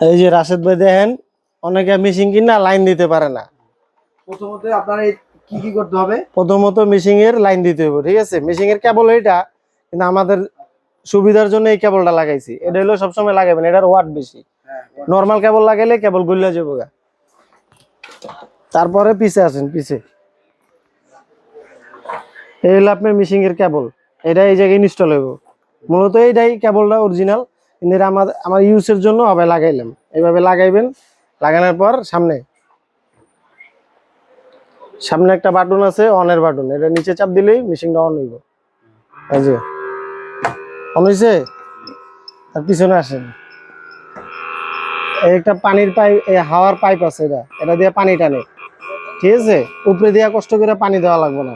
এই যে রাশেদ ভাই দেখেন অনেকে মেশিন কিনা লাইন দিতে পারে না। প্রথমত আপনার কি কি করতে হবে? প্রথমত মেশিং এর লাইন দিতে হবে ঠিক আছে? মেশিং এর কেবল এটা কিন্তু আমাদের সুবিধার জন্য এই কেবলটা লাগাইছি। এটা হলো সবসময় লাগাবেন এটার ওয়াট বেশি। হ্যাঁ নর্মাল কেবল লাগাইলে কেবল গলিয়া যাব গা। তারপরে পিছে আছেন পিছে। এই হলো আপনার মিশিং এর কেবল এটা এই জায়গায় ইনস্টল হইব। মূলত এইটাই কেবলটা অরিজিনাল কিন্তু আমার আমার ইউজের জন্য হবে লাগাইলাম। এইভাবে লাগাইবেন, লাগানোর পর সামনে। সামনে একটা বাটন আছে অনের বাটন এটা নিচে চাপ দিলেই মেশিনটা অন হইব। অন হইছে? আর পিছনে আসেন। একটা পানির পাইপ হাওয়ার পাইপ আছে এটা। এটা দিয়ে পানি টানে। ঠিক আছে? উপরে দিয়ে কষ্ট করে পানি দেওয়া লাগবে না।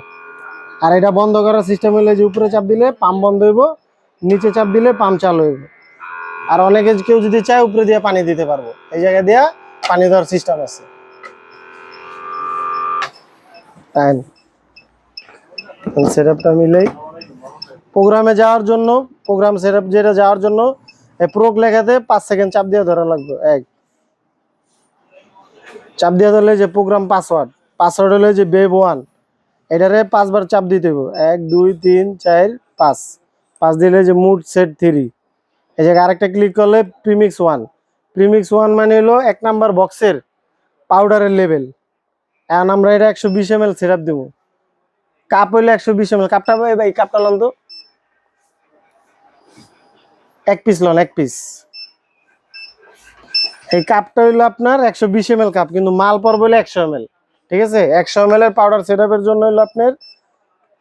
আর এটা বন্ধ করার সিস্টেম হইলে যে উপরে চাপ দিলে পাম্প বন্ধ হইব, নিচে চাপ দিলে পাম্প চালু হইব। আর অনেকে কেউ যদি চায় উপরে দিয়ে পানি দিতে পারব। এই জায়গায় দিয়া পানি দেওয়ার সিস্টেম আছে। মিলেই। প্রোগ্রামে যাওয়ার জন্য প্রোগ্রাম সেটআপ যেটা যাওয়ার জন্য, এই প্রোক লেখাতে পাঁচ সেকেন্ড চাপ দিয়ে ধরা লাগবে, এক। চাপ দিয়ে ধরলে যে প্রোগ্রাম পাসওয়ার্ড পাসওয়ার্ড হলে যে বেব ওয়ান এটারে পাঁচবার চাপ দিতে হবে এক, দুই, তিন, চার, পাঁচ। পাঁচ দিলে যে মুড সেট থ্রি এই জায়গায় আরেকটা ক্লিক করলে প্রিমিক্স ওয়ান প্রিমিক্স ওয়ান মানে হলো এক নাম্বার বক্সের পাউডারের লেভেল এখন আমরা এটা একশো বিশ এম এল সিরাপ দেবো। কাপ হইলে একশো বিশ এম এল কাপটা ভাই কাপটা লন তো। এক পিস লন, এক পিস এই কাপটা হইল আপনার একশো বিশ এম এল কাপ কিন্তু মাল পর বলে একশো এম ঠিক আছে? একশো এম এর পাউডার সেটআপের জন্য হইল আপনার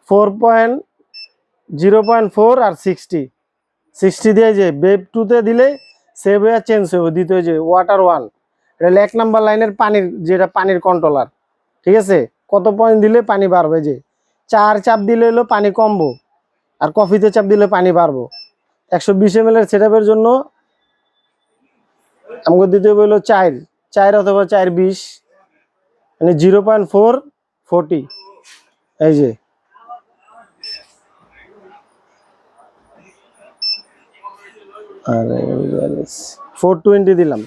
four point zero point four আর সিক্সটি সিক্সটি দিয়ে যে বেব টুতে দিলে সেভ হয়ে চেঞ্জ হবে দিতে হয় যে ওয়াটার ওয়ান এটা এক নাম্বার লাইনের পানির, যেটা পানির কন্ট্রোলার ঠিক আছে? কত পয়েন্ট দিলে পানি বাড়বে যে? চার চাপ দিলে হলো পানি কমবো, আর কফিতে চাপ দিলে পানি বাড়বো। একশো বিশ এম এর সেটআপের জন্য আমাকে দিতে হবে হলো চার চার অথবা চার বিশ মানে জিরো পয়েন্ট ফোর ফোরটি এই যে। আর ফোর টোয়েন্টি দিলাম।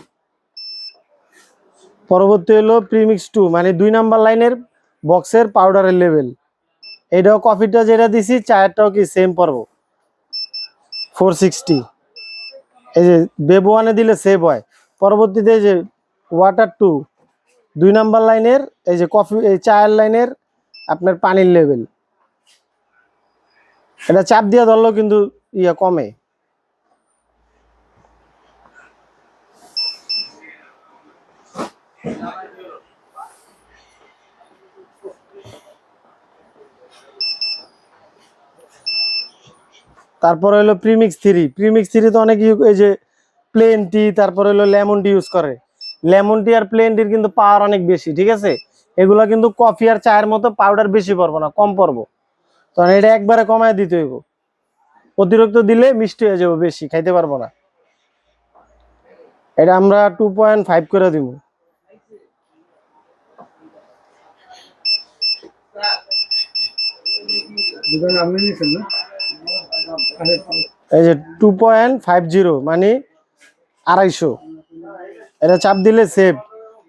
পরবর্তী হলো প্রিমিক্স টু মানে দুই নাম্বার লাইনের বক্সের পাউডারের লেভেল এটাও কফিটা যেটা দিছি, চায়েরটাও কি সেম পড়ব ফোর সিক্সটি এই যে বেব ওয়ানে দিলে সেভ হয়। পরবর্তীতে যে ওয়াটার টু দুই নাম্বার লাইনের, এই যে কফি এই চায়ের লাইনের আপনার পানির লেভেল এটা চাপ দিয়ে ধরলেও কিন্তু ইয়ে কমে। তারপর হলো প্রিমিক্স থ্রি প্রিমিক্স থ্রি তো অনেক এই যে প্লেন টি তারপর হলো লেমন টি ইউজ করে। লেমন টি আর প্লেন টির কিন্তু পাওয়ার অনেক বেশি, ঠিক আছে? এগুলা কিন্তু কফি আর চায়ের মতো পাউডার বেশি পড়ব না, কম পড়ব তো এটা একবারে কমায় দিতে হইব। অতিরিক্ত দিলে মিষ্টি হয়ে যাব বেশি, খাইতে পারব না। এটা আমরা টু পয়েন্ট ফাইভ করে দিব। এই যে টু পয়েন্ট ফাইভ জিরো মানে আড়াইশো। এটা চাপ দিলে সেভ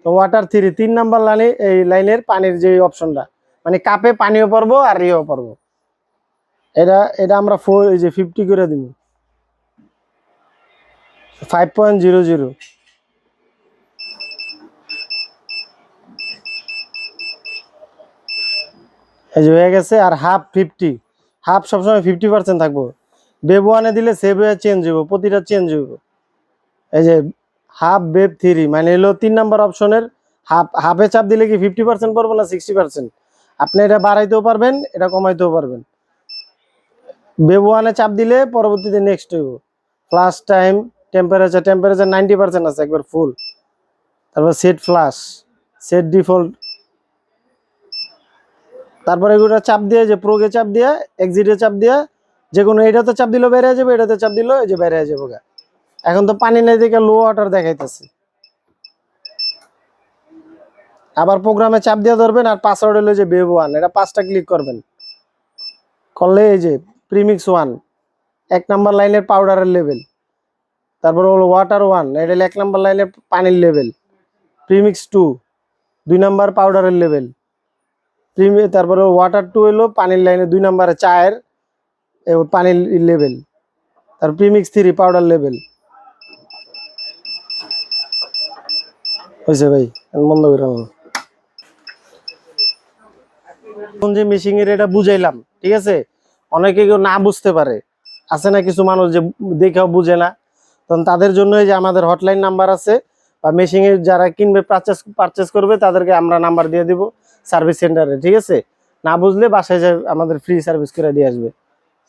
তো ওয়াটার থ্রি তিন নাম্বার লাইনে এই লাইনের পানির যে অপশনটা মানে কাপে পানিও পারব আর ইয়েও পারব এটা এটা আমরা ফোর এই যে ফিফটি করে দিব। ফাইভ পয়েন্ট জিরো জিরো এই যে হয়ে গেছে, আর হাফ ফিফটি হাফ সবসময় ফিফটি পার্সেন্ট থাকব। বেব ওয়ানে দিলে সেভ হয়ে চেঞ্জ হইব, প্রতিটা চেঞ্জ হইব। এই যে হাফ বেব থ্রি মানে হলো তিন নাম্বার অপশনের হাফ হাফে চাপ দিলে কি ফিফটি পার্সেন্ট পড়ব না সিক্সটি পার্সেন্ট আপনি এটা বাড়াইতেও পারবেন, এটা কমাইতেও পারবেন। বেব ওয়ানে চাপ দিলে পরবর্তীতে নেক্সট হইব। Flush time temperature temperature ninety percent আছে, একবার ফুল তারপর সেট ফ্লাশ সেট ডিফল্ট তারপরে এগুলো চাপ দিয়ে, যে প্রোগে চাপ দিয়ে এক্সিটে চাপ দিয়ে, যে কোনো এটাতে চাপ দিলেও বেড়ে যাবে, এটাতে চাপ দিলেও এই যে বেড়ে যাবে গা। এখন তো পানি নেই দেখে লো ওয়াটার দেখাইতেছে। আবার প্রোগ্রামে চাপ দিয়ে ধরবেন আর পাসওয়ার্ড হলো যে বেব ওয়ান এটা পাঁচটা ক্লিক করবেন। করলে এই যে প্রিমিক্স ওয়ান এক নাম্বার লাইনের পাউডারের লেভেল তারপর হলো ওয়াটার ওয়ান এটা এক নাম্বার লাইনের পানির লেভেল প্রিমিক্স টু দুই নাম্বার পাউডারের লেভেল তারপরে ওয়াটার টু হলো পানির লাইনে দুই নাম্বারে চায়ের পানির লেভেল তার প্রিমিক্স থ্রি পাউডার লেভেল হয়েছে ভাই বন্ধ করে যে মেশিং এর এটা বুঝাইলাম, ঠিক আছে? অনেকে কেউ না বুঝতে পারে। আছে না কিছু মানুষ যে দেখেও বুঝে না। তখন তাদের জন্য যে আমাদের হটলাইন নাম্বার আছে, বা মেশিং এর যারা কিনবে পারচেস পারচেস করবে, তাদেরকে আমরা নাম্বার দিয়ে দিব। সার্ভিস সেন্টারে ঠিক আছে? না বুঝলে বাসায় যায় আমাদের ফ্রি সার্ভিস করে দিয়ে আসবে।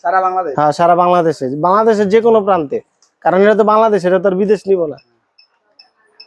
সারা বাংলাদেশ? হ্যাঁ সারা বাংলাদেশে। বাংলাদেশের যে কোনো প্রান্তে। কারণ এটা তো বাংলাদেশ এটা তো আর বিদেশ নিব না।